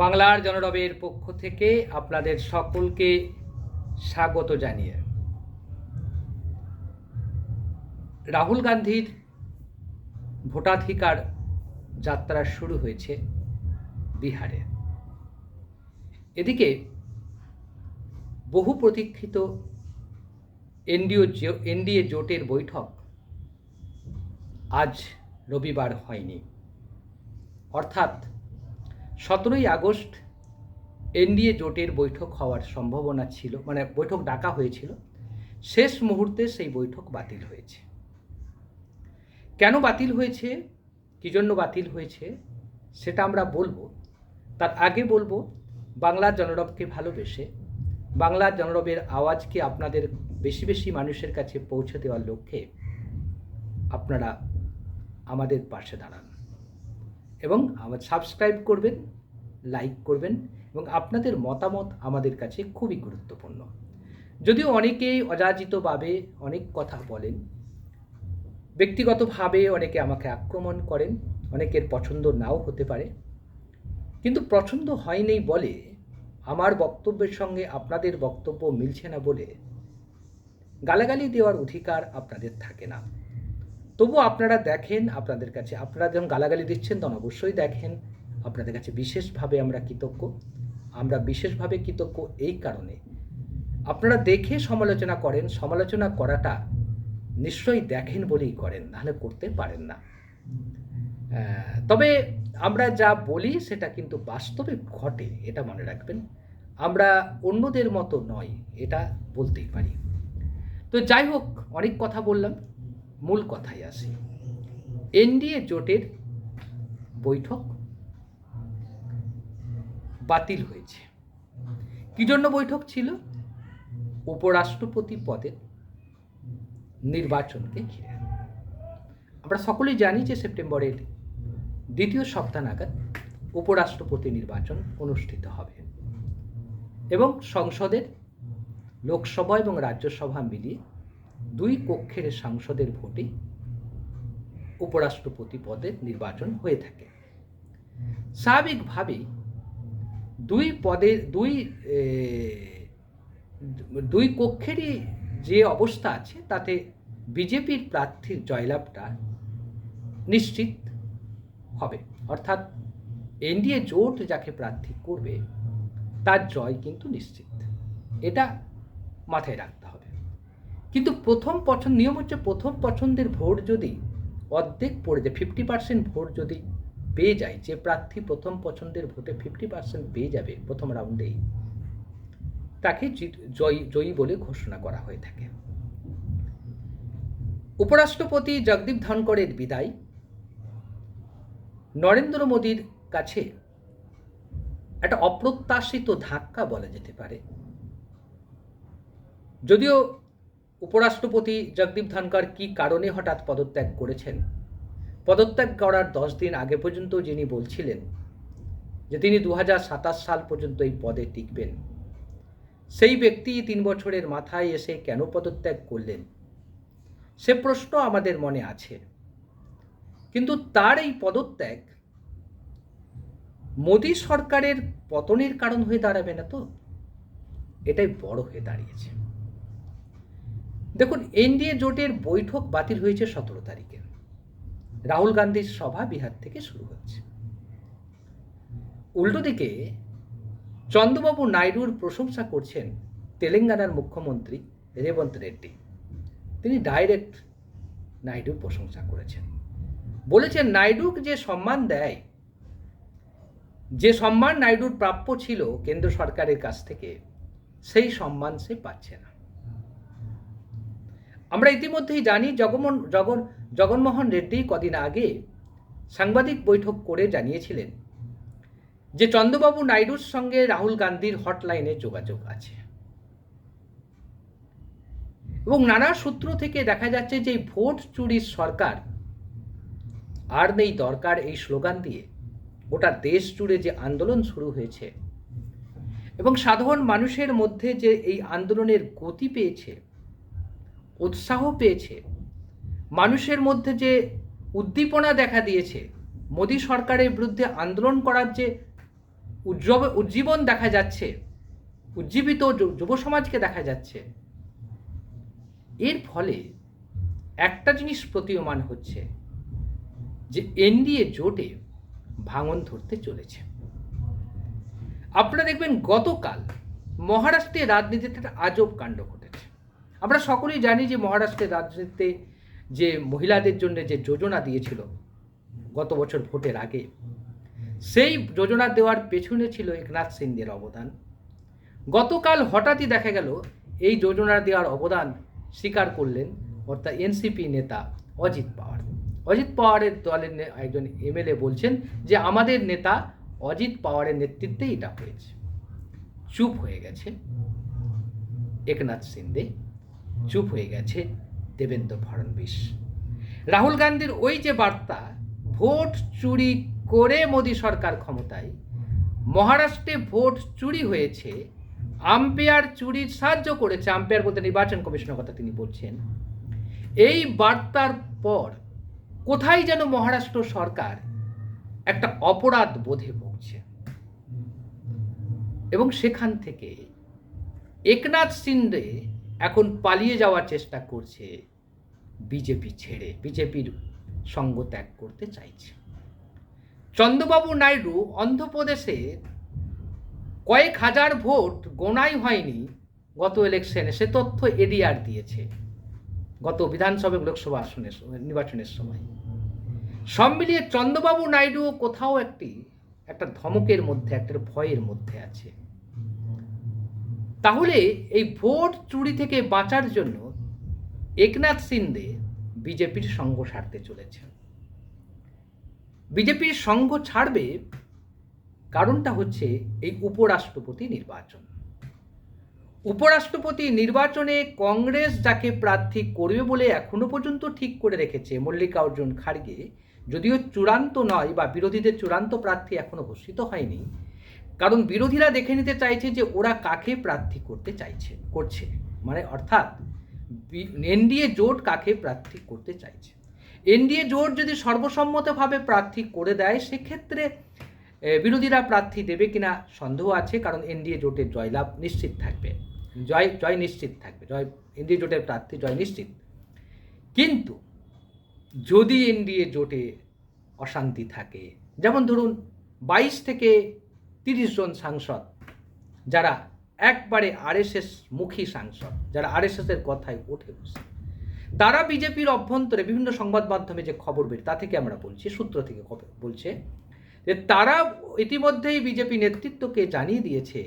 বাংলার জনরবের পক্ষ থেকে আপনাদের সকলকে স্বাগত জানিয়ে। রাহুল গান্ধীর ভোটাধিকার যাত্রা শুরু হয়েছে বিহারে। এদিকে বহু প্রতীক্ষিত এনডিও এনডিএ জোটের বৈঠক আজ রবিবার হয়নি। অর্থাৎ সতেরোই আগস্ট এনডিএ জোটের বৈঠক হওয়ার সম্ভাবনা ছিল মানে বৈঠক ডাকা হয়েছিল। শেষ মুহূর্তে সেই বৈঠক বাতিল হয়েছে। কেন বাতিল হয়েছে? কী জন্য বাতিল হয়েছে? সেটা আমরা বলব। তার আগে বলব বাংলার জনরবকে ভালোবেসে বাংলার জনরবের আওয়াজকে আপনাদের বেশি বেশি মানুষের কাছে পৌঁছে দেওয়ার লক্ষ্যে আপনারা আমাদের পাশে দাঁড়ান। এবং আমার সাবস্ক্রাইব করবেন লাইক করবেন এবং আপনাদের মতামত আমাদের কাছে খুবই গুরুত্বপূর্ণ। যদিও অনেকেই অযাচিতভাবে অনেক কথা বলেন, ব্যক্তিগতভাবে অনেকে আমাকে আক্রমণ করেন, অনেকের পছন্দ নাও হতে পারে। কিন্তু পছন্দ হয়নি বলে আমার বক্তব্যের সঙ্গে আপনাদের বক্তব্য মিলছে না বলে গালাগালি দেওয়ার অধিকার আপনাদের থাকে না। তবু আপনারা দেখেন, আপনাদের কাছে, আপনারা যখন গালাগালি দিচ্ছেন তখন অবশ্যই দেখেন। আপনাদের কাছে বিশেষভাবে আমরা কৃতজ্ঞ। আমরা বিশেষভাবে কৃতজ্ঞ এই কারণে। আপনারা দেখে সমালোচনা করেন, সমালোচনা করাটা নিশ্চয়ই দেখেন বলেই করেন, নাহলে করতে পারেন না। তবে আমরা যা বলি, সেটা কিন্তু বাস্তবে ঘটে, এটা মনে রাখবেন। আমরা অন্যদের মতো নয়, এটা বলতেই পারি। তো যাই হোক, অনেক কথা বললাম। মূল কথায় আসি এনডিএ জোটের বৈঠক বাতিল হয়েছে। কি জন্য বৈঠক ছিল? উপরাষ্ট্রপতি পদের নির্বাচনকে ঘিরে। আমরা সকলেই জানি যে সেপ্টেম্বরের দ্বিতীয় সপ্তাহ নাগাদ উপরাষ্ট্রপতি নির্বাচন অনুষ্ঠিত হবে এবং সংসদের লোকসভা এবং রাজ্যসভা মিলিয়ে দুই কক্ষের সাংসদের ভোটে উপরাষ্ট্রপতি পদের নির্বাচন হয়ে থাকে। স্বাভাবিকভাবেই দুই পদের দুই দুই কক্ষেরই যে অবস্থা আছে, তাতে বিজেপির প্রার্থীর জয়লাভটা নিশ্চিত হবে। অর্থাৎ এনডিএ জোট যাকে প্রার্থী করবে, তার জয় কিন্তু নিশ্চিত। এটা মাথায় রাখতে হবে কিন্তু প্রথম পছন্দ, নিয়ম হচ্ছে প্রথম পছন্দের ভোট যদি অর্ধেক পড়ে যায় ফিফটি পার্সেন্ট ভোট যদি পেয়ে যায়, যে প্রার্থী প্রথম পছন্দের ভোটে ফিফটি পার্সেন্ট পেয়ে যাবে প্রথম রাউন্ডেই তাকে জয়ী জয়ী বলে ঘোষণা করা হয়ে থাকে। উপরাষ্ট্রপতি জগদীপ ধনকরের বিদায়। নরেন্দ্র মোদীর কাছে একটা অপ্রত্যাশিত ধাক্কা বলা যেতে পারে। যদিও উপরাষ্ট্রপতি জগদীপ ধনকর কি কারণে হঠাৎ পদত্যাগ করেছেন? পদত্যাগ করার দশ দিন আগে পর্যন্ত যিনি বলছিলেন যে তিনি দু হাজার সাতাশ সাল পর্যন্ত এই পদে টিকবেন। সেই ব্যক্তি তিন বছরের মাথায় এসে কেন পদত্যাগ করলেন? সে প্রশ্ন আমাদের মনে আছে। কিন্তু তার এই পদত্যাগ মোদী সরকারের পতনের কারণ হয়ে দাঁড়াবে না তো? এটাই বড় হয়ে দাঁড়িয়েছে। দেখুন, এনডিএ জোটের বৈঠক বাতিল হয়েছে সতেরো তারিখে। রাহুল গান্ধীর সভা বিহার থেকে শুরু হচ্ছে। উল্টো দিকে, চন্দ্রবাবু নাইডুর প্রশংসা করছেন তেলেঙ্গানার মুখ্যমন্ত্রী রেবন্ত রেড্ডি। তিনি ডাইরেক্ট নাইডুর প্রশংসা করেছেন। বলেছেন, নাইডুক যে সম্মান দেয়, যে সম্মান নাইডুর প্রাপ্য ছিল কেন্দ্র সরকারের কাছ থেকে, সেই সম্মান সে পাচ্ছে না। আমরা ইতিমধ্যেই জানি জগমোহন, জগন, জগনমোহন রেড্ডি কদিন আগে সাংবাদিক বৈঠক করে জানিয়েছিলেন যে চন্দ্রবাবু নাইডুর সঙ্গে রাহুল গান্ধীর হটলাইনে যোগাযোগ আছে। এবং নানা সূত্র থেকে দেখা যাচ্ছে যে ভোট চুরির সরকার আর নেই দরকার এই স্লোগান দিয়ে। গোটা দেশ জুড়ে যে আন্দোলন শুরু হয়েছে এবং সাধারণ মানুষের মধ্যে যে এই আন্দোলনের গতি পেয়েছে উৎসাহ পেয়েছে। মানুষের মধ্যে যে উদ্দীপনা দেখা দিয়েছে, মোদী সরকারের বিরুদ্ধে আন্দোলন করার যে উজ্জীব উজ্জীবন দেখা যাচ্ছে, উজ্জীবিত যুব সমাজকে দেখা যাচ্ছে, এর ফলে একটা জিনিস প্রতীয়মান হচ্ছে, যে এনডিএ জোটে ভাঙন ধরতে চলেছে। আপনারা দেখবেন গতকাল মহারাষ্ট্রে রাজনীতিতে একটা আজব কাণ্ড ঘটেছে আমরা সকলেই জানি যে মহারাষ্ট্রের রাজনীতিতে যে মহিলাদের জন্য যে যোজনা দিয়েছিল গত বছর ভোটের আগে, সেই যোজনা দেওয়ার পেছনে ছিল একনাথ সিন্ডের অবদান। গতকাল হঠাৎই দেখা গেল, এই যোজনা দেওয়ার অবদান স্বীকার করলেন অর্থাৎ এনসিপি নেতা অজিত পাওয়ার। অজিত পাওয়ারের দলের একজন এমএলএ বলছেন যে আমাদের নেতা অজিত পাওয়ারের নেতৃত্বে এটা হয়েছে। চুপ হয়ে গেছে একনাথ সিন্ডে চুপ হয়ে গেছে দেবেন্দ্র ফডণবীশ রাহুল গান্ধীর ওই যে বার্তা, ভোট চুরি করে মোদী সরকার ক্ষমতায়, মহারাষ্ট্রে ভোট চুরি হয়েছে, আম্পায়ার চুরির সাহায্য করেছে, আম্পায়ার বলতে নির্বাচন কমিশনের কথা তিনি বলছেন। এই বার্তার পর কোথায় যেন মহারাষ্ট্র সরকার একটা অপরাধ বোধে ভুগছে। এবং সেখান থেকে একনাথ সিন্ডে এখন পালিয়ে যাওয়ার চেষ্টা করছে বিজেপি ছেড়ে, বিজেপির সঙ্গ ত্যাগ করতে চাইছে। চন্দ্রবাবু নাইডু অন্ধ্রপ্রদেশে কয়েক হাজার ভোট গোনাই হয়নি গত ইলেকশনে, সে তথ্য এডিআর দিয়েছে গত বিধানসভা লোকসভা আসনের নির্বাচনের সময়। সব মিলিয়ে চন্দ্রবাবু নাইডু কোথাও একটি, একটা ধমকের মধ্যে, একটা ভয়ের মধ্যে আছে। তাহলে এই ভোট চুরি থেকে বাঁচার জন্য একনাথ সিন্ডে বিজেপির সঙ্গ সারতে চলেছে বিজেপির সঙ্গ ছাড়বে কারণটা হচ্ছে এই উপরাষ্ট্রপতি নির্বাচন। উপরাষ্ট্রপতি নির্বাচনে কংগ্রেস যাকে প্রার্থী করবে বলে এখনও পর্যন্ত ঠিক করে রেখেছে মল্লিকার্জুন খাড়গে যদিও চূড়ান্ত নয় বা বিরোধীদের চূড়ান্ত প্রার্থী এখনও ঘোষিত হয়নি কারণ বিরোধীরা দেখে নিতে চাইছে যে ওরা কাকে প্রার্থী করতে চাইছে, করছে। মানে অর্থাৎ এনডিএ জোট কাকে প্রার্থী করতে চাইছে। এনডিএ জোট যদি সর্বসম্মতভাবে প্রার্থী করে দেয়, সেক্ষেত্রে বিরোধীরা প্রার্থী দেবে কিনা সন্দেহ আছে, কারণ এনডিএ জোটের জয়লাভ নিশ্চিত থাকবে। জয় জয় নিশ্চিত থাকবে। জয়, এনডিএ জোটের প্রার্থী জয় নিশ্চিত। কিন্তু যদি এনডিএ জোটে অশান্তি থাকে, যেমন ধরুন বাইশ থেকে তিরিশ জন সাংসদ, যারা একবারে আরএসএস মুখী সাংসদ, যারা আরএসএসের কথায় ওঠে বসে। তারা বিজেপির অভ্যন্তরে বিভিন্ন সংবাদ মাধ্যমে যে খবর বের, তা থেকে আমরা বলছি, সূত্র থেকে বলছে যে তারা ইতিমধ্যেই বিজেপি নেতৃত্বকে জানিয়ে দিয়েছে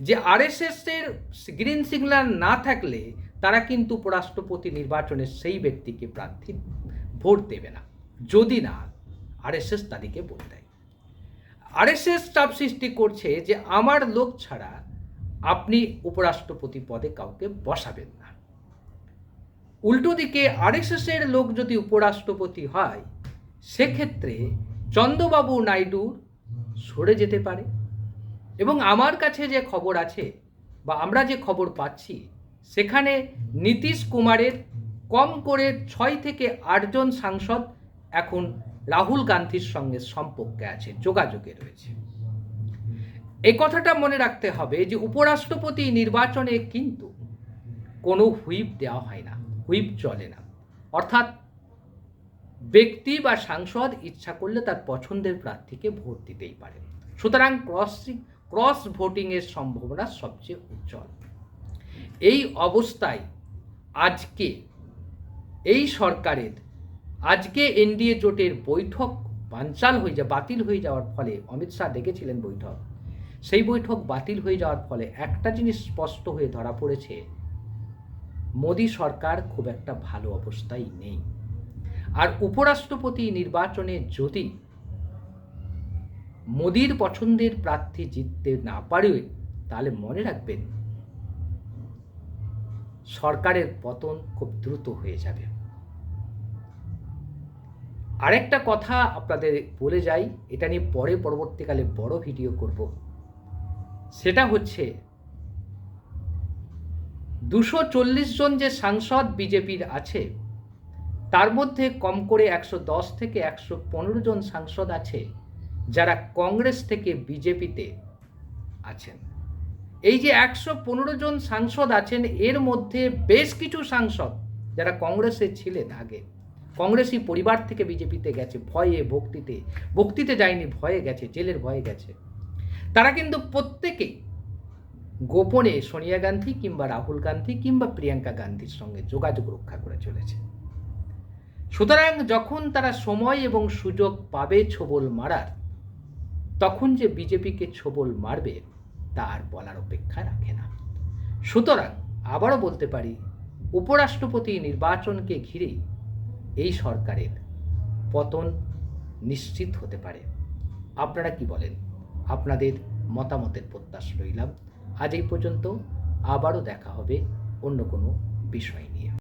যে আরএসএস এর গ্রিন সিগন্যাল না থাকলে তারা কিন্তু উপরাষ্ট্রপতি নির্বাচনে সেই ব্যক্তিকে প্রার্থী ভোট দেবে না, যদি না আরএসএস তাদেরকে ভোট দেয়। আরএসএস চাপ সৃষ্টি করছে যে আমার লোক ছাড়া আপনি উপরাষ্ট্রপতি পদে কাউকে বসাবেন না। উল্টো দিকে আরএসএস এর লোক যদি উপরাষ্ট্রপতি হয়, সেক্ষেত্রে চন্দ্রবাবু নাইডু সরে যেতে পারে। এবং আমার কাছে যে খবর আছে বা আমরা যে খবর পাচ্ছি, সেখানে নীতিশ কুমারের কম করে ছয় থেকে আটজন সাংসদ এখন রাহুল গান্ধীর সঙ্গে সম্পর্কে আছে, যোগাযোগে রয়েছে। এই কথাটা মনে রাখতে হবে যে উপরাষ্ট্রপতি নির্বাচনে কিন্তু কোনো হুইপ দেওয়া হয় না, হুইপ চলে না। অর্থাৎ ব্যক্তি বা সাংসদ ইচ্ছা করলে তার পছন্দের প্রার্থীকে ভোট দিতেই পারে। সুতরাং ক্রস ক্রস ভোটিংয়ের সম্ভাবনা সবচেয়ে উজ্জ্বল। এই অবস্থায় আজকে এই সরকারের আজকে এনডিএ জোটের বৈঠক বানচাল হয়ে যা, বাতিল হয়ে যাওয়ার ফলে অমিত শাহ ডেকেছিলেন বৈঠক। সেই বৈঠক বাতিল হয়ে যাওয়ার ফলে একটা জিনিস স্পষ্ট হয়ে ধরা পড়েছে। মোদী সরকার খুব একটা ভালো অবস্থায় নেই। আর উপরাষ্ট্রপতি নির্বাচনে যদি মোদির পছন্দের প্রার্থী জিততে না পারে, তাহলে মনে রাখবেন সরকারের পতন খুব দ্রুত হয়ে যাবে। আরেকটা কথা আপনাদের বলে যাই, এটা নিয়ে পরে পরবর্তীকালে বড় ভিডিও করব। সেটা হচ্ছে, দুশো চল্লিশ জন যে সাংসদ বিজেপির আছে, তার মধ্যে কম করে একশো দশ থেকে একশো পনেরো জন সাংসদ আছে, যারা কংগ্রেস থেকে বিজেপিতে আছেন। এই যে একশো পনেরো জন সাংসদ আছেন, এর মধ্যে বেশ কিছু সাংসদ যারা কংগ্রেসে ছিলেন আগে কংগ্রেসি পরিবার থেকে বিজেপিতে গেছে, ভয়ে, ভক্তিতে। ভক্তিতে যায়নি, ভয়ে গেছে, জেলের ভয়ে গেছে। তারা কিন্তু প্রত্যেকেই গোপনে সোনিয়া গান্ধী কিংবা রাহুল গান্ধী কিংবা প্রিয়াঙ্কা গান্ধীর সঙ্গে যোগাযোগ রক্ষা করে চলেছে। সুতরাং যখন তারা সময় এবং সুযোগ পাবে ছবল মারার, তখন যে বিজেপিকে ছবল মারবে তা আর বলার অপেক্ষা রাখে না। সুতরাং আবারও বলতে পারি, উপরাষ্ট্রপতি নির্বাচনকে ঘিরেই এই সরকারের পতন নিশ্চিত হতে পারে। আপনারা কি বলেন? আপনাদের মতামতের প্রত্যাশ রইলাম। আজ এই পর্যন্ত আবারও দেখা হবে অন্য কোনো বিষয় নিয়ে।